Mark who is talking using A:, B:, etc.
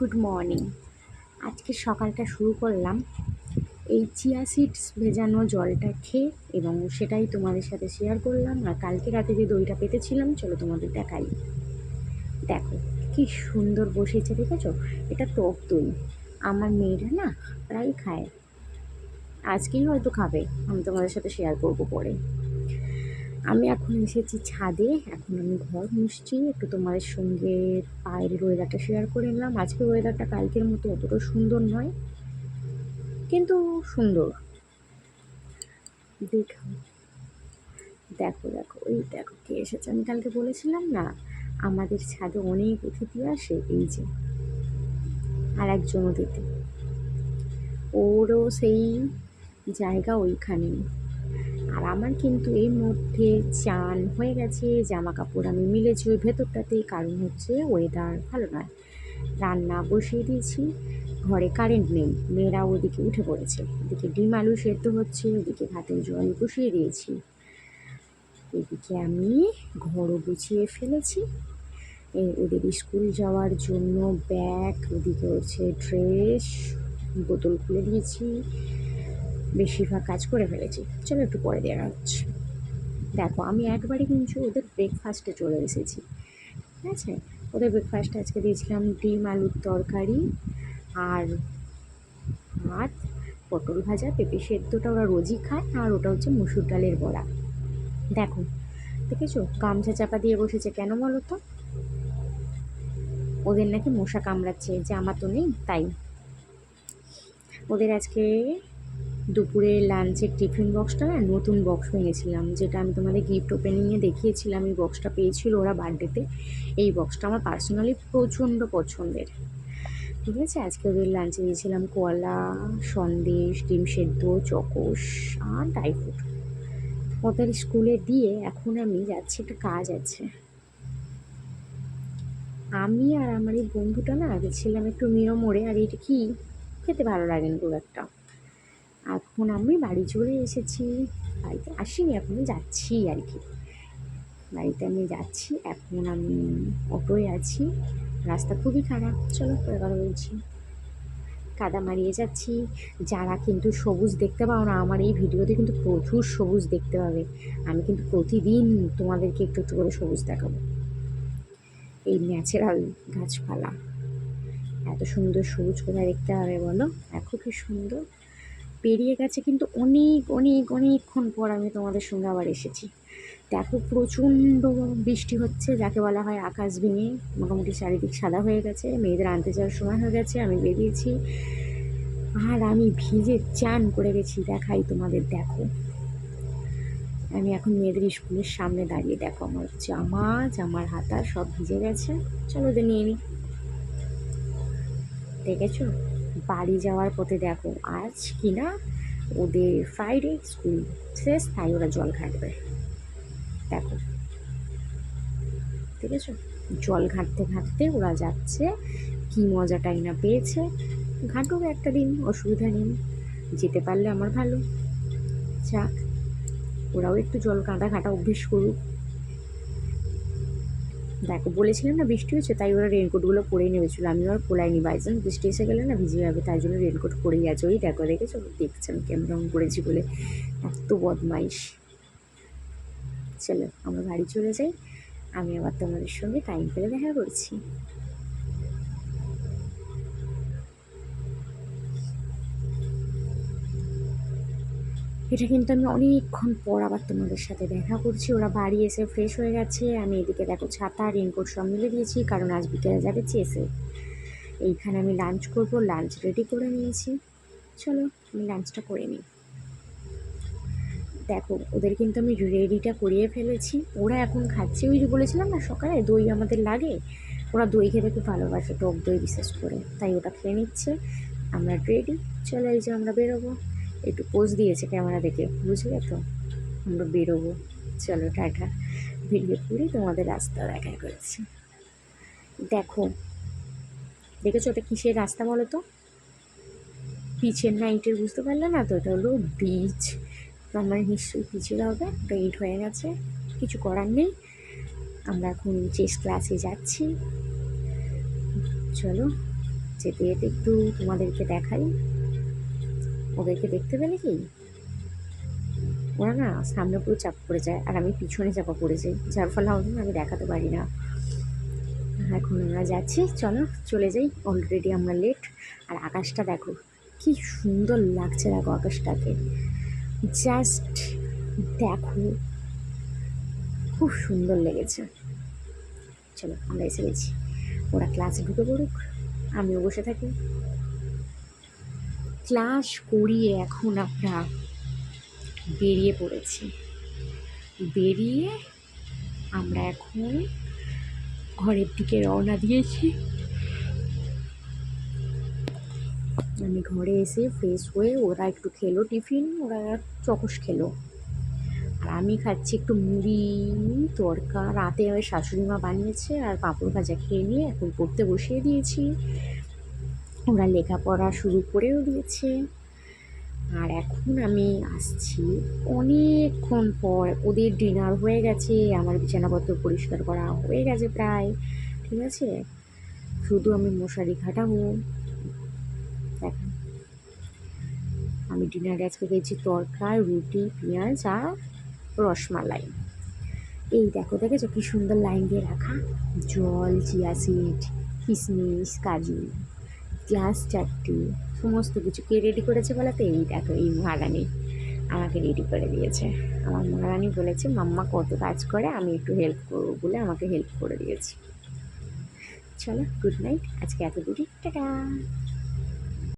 A: Good morning. আজকে সকালটা শুরু করলাম এই চিয়া সিডস ভেজানো জলটা খেয়ে এবং সেটাই তোমাদের সাথে শেয়ার করলাম। আর কালকে রাতে যে দইটা পেতেছিলাম, চলো তোমাদের দেখাই। দেখো, কি সুন্দর বসেছে, দেখেছ? এটা টক দই। আমার মেয়েরা না প্রায় খায়। আজকেই হয়তো খাবে, আমি তোমাদের সাথে শেয়ার করব পরে। আমি এখন এসেছি ছাদে, এখন আমি ঘর মুছছি, একটু তোমাদের সঙ্গে বাইরের ওয়েদারটা শেয়ার করে নিলাম। আজকে ওয়েদারটা কালকের মতো অতটা সুন্দর নয়, কিন্তু সুন্দর। দেখো দেখো দেখো ওই দেখো কে এসেছে। আমি কালকে বলেছিলাম না, আমাদের ছাদে অনেক অতিথি আসে, এই যে, আর একজন অতিথি। ওরও সেই জায়গা ওইখানেই। আর আমার কিন্তু এর মধ্যে চান হয়ে গেছে জামা কাপড় আমি মিলেছি ওই ভেতরটাতেই, কারণ হচ্ছে ওয়েদার ভালো নয়। রান্না বসিয়ে দিয়েছি, ঘরে কারেন্ট নেই, মেয়েরা ওদিকে উঠে পড়েছে। ওদিকে ডিম আলু সেদ্ধ হচ্ছে, ওদিকে ভাতের জল বসিয়ে দিয়েছি। এদিকে আমি ঘরও গুছিয়ে ফেলেছি। এই ওদের স্কুল যাওয়ার জন্য ব্যাগ, ওদিকে হচ্ছে ড্রেস বোতল খুলে দিয়েছি। বেশিরভাগ কাজ করে ফেলেছি। চলো একটু পরে দেওয়া হচ্ছে। দেখো, আমি একবারে কিন্তু ওদের ব্রেকফাস্টে চলে এসেছি। ঠিক আছে? ওদের ব্রেকফাস্টে আজকে দিয়েছিলাম ডিম, আলুর তরকারি আর ভাত, পটল ভাজা, পেঁপে সেদ্ধটা ওরা রোজই খায় আর ওটা হচ্ছে মুসুর ডালের বড়া। দেখো, দেখেছ? গামছা চাপা দিয়ে বসেছে কেন বলো তো? ওদের নাকি মশা কামড়াচ্ছে জামা তো নেই, তাই। ওদের আজকে দুপুরে লাঞ্চের টিফিন বক্সটা না নতুন বক্স ভেঙেছিলাম যেটা আমি তোমাদের গিফট ওপেনিংয়ে দেখিয়েছিলাম, এই বক্সটা পেয়েছিল ওরা বার্থডেতে এই বক্সটা আমার পার্সোনালি প্রচণ্ড পছন্দের। ঠিক আছে? আজকে ওদের লাঞ্চে দিয়েছিলাম কলা, সন্দেশ, ডিম সেদ্ধ চকোস আর ড্রাই ফ্রুট ওদের স্কুলে দিয়ে এখন আমি যাচ্ছি, একটা কাজ আছে। আমি আর আমার এই বন্ধুটা না গেছিলাম একটু মিরো মোড়ে আর এটা কি? খেতে ভালো লাগে না খুব একটা। এখন আমি বাড়ি চলে এসেছি। বাড়িতে আসিনি, এখনও যাচ্ছি আর কি। বাড়িতে আমি যাচ্ছি, এখন আমি অটোয় আছি। রাস্তা খুবই খারাপ, চলো পরে কথা বলছি। কাদা মারিয়ে যাচ্ছি। যারা কিন্তু সবুজ দেখতে পাও না, আমার এই ভিডিওতে কিন্তু প্রচুর সবুজ দেখতে পাবে। আমি কিন্তু প্রতিদিন তোমাদেরকে একটু একটু করে সবুজ দেখাবো। এই ন্যাচারাল গাছপালা। এত সুন্দর সবুজ কোথায় দেখতে হবে বলো? দেখো কি সুন্দর। পেরিয়ে গেছে, কিন্তু অনেক অনেক, অনেকক্ষণ পর আমি তোমাদের সঙ্গে আবার এসেছি। দেখো প্রচণ্ড বৃষ্টি হচ্ছে, যাকে বলা হয় আকাশ ভেঙে। মোটামুটি চারিদিক সাদা হয়ে গেছে, মেয়েদের আনতে যাওয়ার সময় হয়ে গেছে, আমি বেরিয়েছি। আর আমি ভিজে চান করে গেছি, দেখাই তোমাদের, দেখো। আমি এখন মেয়েদের স্কুলের সামনে দাঁড়িয়ে দেখো, আমার জামা, জামার হাতা সব ভিজে গেছে। চলো ওদের নিয়ে নিই দেখেছ? বাড়ি যাওয়ার পথে দেখো, আজ কিনা ওদের ফ্রাইডে স্কুল শেষ তাই ওরা জল ঘাঁটবে। দেখো। ঠিক আছে? জল ঘাঁটতে ঘাঁটতে ওরা যাচ্ছে, কি মজাটাই না পেয়েছে। ঘাঁটুক একটা দিন, অসুবিধা নেই, যেতে পারলে আমার ভালো। যাক, ওরাও একটু জল কাঁটা ঘাঁটা অভ্যেস করুক। দেখো, বলেছিলাম না বৃষ্টি হয়েছে, তাই ওরা রেনকোটগুলো পরেই নেমেছিল। আমি আর পোলাইনি বাই চান্স বৃষ্টি এসে গেলে না ভিজে যাবে, তাই জন্য রেনকোট পরেই আছে। ওই দেখো, দেখেছ? দেখছেন কেমন করেছি বলে। এত বদমাইশ। চলো, আমরা বাড়ি চলে যাই। আমি আবার তোমাদের সঙ্গে টাইম পেলে দেখা করছি। এটা কিন্তু আমি অনেকক্ষণ পর আবার তোমাদের সাথে দেখা করছি। ওরা বাড়ি এসে ফ্রেশ হয়ে গেছে। আমি এদিকে দেখো ছাতা রেনকোট সব মিলে দিয়েছি, কারণ আজ বিকেলে যাবে চেসে এইখানে আমি লাঞ্চ করব লাঞ্চ রেডি করে নিয়েছি। চলো, আমি লাঞ্চটা করে নিই। দেখো, ওদের কিন্তু আমি রেডিটা করিয়ে ফেলেছি। ওরা এখন খাচ্ছে ওই যে বলেছিলাম না সকালে, দই আমাদের লাগে। ওরা দই খেতে খুব ভালোবাসে, টক দই বিশেষ করে। তাই ওটা খেয়ে নিচ্ছে। আমরা রেডি চলো এই যে আমরা বেরোবো। একটু পোজ দিয়েছে ক্যামেরা দেখে, বুঝলে তো? আমরা বেরোবো। চলো, টাটা। ভিডিও করে তোমাদের রাস্তা দেখা করেছি। দেখো, দেখেছ ওটা কিসের রাস্তা বলো তো? পিচের না ইটের বুঝতে পারলে না তো? এটা হলো বীজ আমার নিশ্চয়ই পিচের হবে ওটা ইট হয়ে গেছে। কিছু করার নেই। আমরা এখন চেস ক্লাসে যাচ্ছি। চলো, যেতে যেতে একটু তোমাদেরকে দেখাই। ওদেরকে দেখতে পেলে কি? ওরা না সামনে পুরো চাপা পড়ে যায় আর আমি পিছনে চাপা পড়ে যাই। যার ফলে আমাদের আমি দেখাতে পারি না। এখন আমরা যাচ্ছি, চলো চলে যাই। অলরেডি আমরা লেট আর আকাশটা দেখো, কি সুন্দর লাগছে দেখো আকাশটাকে। জাস্ট দেখো, খুব সুন্দর লেগেছে। চলো আমরা এসে গেছি। ওরা ক্লাসে ঢুকে পড়ুক, আমিও বসে থাকি। ক্লাস করিয়ে এখন আমরা বেরিয়ে পড়েছি। বেরিয়ে আমরা এখন ঘরের দিকে রওনা দিয়েছি। আমি ঘরে এসে ফ্রেশ হয়ে ওরা একটু খেলো, টিফিন, ওরা চকস খেলো। আর আমি খাচ্ছি একটু মুড়ি, তরকা। রাতে আমার শাশুড়ি মা বানিয়েছে আর পাঁপড় ভাজা খেয়ে নিয়ে এখন পড়তে বসিয়ে দিয়েছি। ওরা লেখাপড়া শুরু করেও দিয়েছে। আর এখন আমি আসছি অনেকক্ষণ পর। ওদের ডিনার হয়ে গেছে, আমার বিছানাপত্র পরিষ্কার করা হয়ে গেছে প্রায়, ঠিক আছে? শুধু আমি মশারি খাটাবো দেখেন। আমি ডিনারে আজকে খেয়েছি তরকা রুটি, পেঁয়াজ আর রসমালাই। এই দেখো, দেখেছ কি সুন্দর লাইন দিয়ে রাখা? জল, চিয়া সিড কিশমিশ কাজু। গ্লাস চারটি, সমস্ত কিছু। কে রেডি করেছে বলাতে এই দেখো, এই মহারানী আমাকে রেডি করে দিয়েছে। আমার মহারানী বলেছে, মাম্মা কত কাজ করে, আমি একটু হেল্প করব বলে আমাকে হেল্প করে দিয়েছে। চলো গুড নাইট আজকে এত দূরই টাটা।